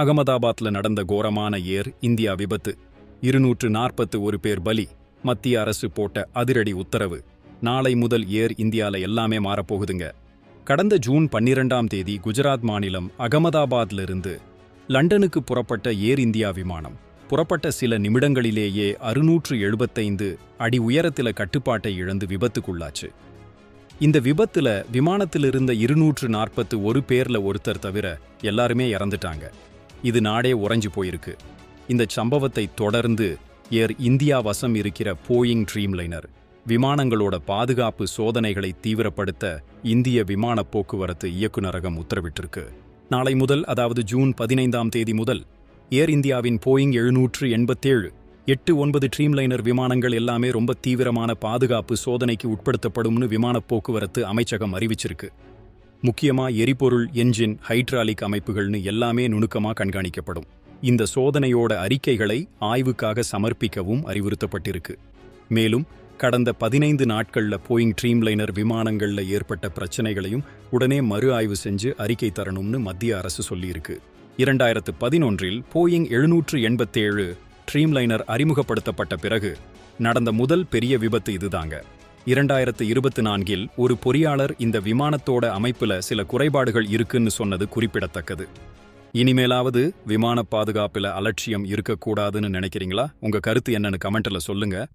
அகமதாபாத்ல நடந்த கோரமான ஏர் இந்தியா விபத்து. இருநூற்று நாற்பத்து ஒரு பேர் பலி. மத்திய அரசு போட்ட அதிரடி உத்தரவு. நாளை முதல் ஏர் இந்தியால எல்லாமே மாறப்போகுதுங்க. கடந்த ஜூன் பன்னிரெண்டாம் தேதி குஜராத் மாநிலம் அகமதாபாத்ல இருந்து லண்டனுக்கு புறப்பட்ட ஏர் இந்தியா விமானம் புறப்பட்ட சில நிமிடங்களிலேயே அறுநூற்று எழுபத்தைந்து அடி உயரத்தில கட்டுப்பாட்டை இழந்து விபத்துக்குள்ளாச்சு. இந்த விபத்துல விமானத்திலிருந்த இருநூற்று நாற்பத்து ஒரு பேர்ல ஒருத்தர் தவிர எல்லாருமே இறந்துட்டாங்க. இது நாடே உறைஞ்சு போயிருக்கு. இந்த சம்பவத்தை தொடர்ந்து ஏர் இந்தியா வசம் இருக்கிற போயிங் ட்ரீம்லைனர் விமானங்களோட பாதுகாப்பு சோதனைகளை தீவிரப்படுத்த இந்திய விமான போக்குவரத்து இயக்குநரகம் உத்தரவிட்டிருக்கு. நாளை முதல் அதாவது ஜூன் பதினைந்தாம் தேதி முதல் ஏர் இந்தியாவின் போயிங் எழுநூற்று எண்பத்தேழு எட்டு ஒன்பது ட்ரீம்லைனர் விமானங்கள் எல்லாமே ரொம்ப தீவிரமான பாதுகாப்பு சோதனைக்கு உட்படுத்தப்படும்னு விமான போக்குவரத்து அமைச்சகம் அறிவிச்சிருக்கு. முக்கியமா எரிபொருள் என்ஜின் ஹைட்ராலிக் அமைப்புகள்னு எல்லாமே நுணுக்கமா கண்காணிக்கப்படும். இந்த சோதனையோட அறிக்கைகளை ஆய்வுக்காக சமர்ப்பிக்கவும் அறிவுறுத்தப்பட்டிருக்கு. மேலும் கடந்த பதினைந்து நாட்கள்ல போயிங் ட்ரீம்லைனர் விமானங்கள்ல ஏற்பட்ட பிரச்சனைகளையும் உடனே மறு ஆய்வு செஞ்சு அறிக்கை தரணும்னு மத்திய அரசு சொல்லியிருக்கு. இரண்டாயிரத்து பதினொன்றில் போயிங் எழுநூற்று எண்பத்தேழு ட்ரீம்லைனர் அறிமுகப்படுத்தப்பட்ட பிறகு நடந்த முதல் பெரிய விபத்து இதுதாங்க. இரண்டாயிரத்து இருபத்தி நான்கில் ஒரு பொறியாளர் இந்த விமானத்தோட அமைப்புல சில குறைபாடுகள் இருக்குன்னு சொன்னது குறிப்பிடத்தக்கது. இனிமேலாவது விமான பாதுகாப்புல அலட்சியம் இருக்கக்கூடாதுன்னு நினைக்கிறீங்களா? உங்க கருத்து என்னன்னு கமெண்ட்ல சொல்லுங்க.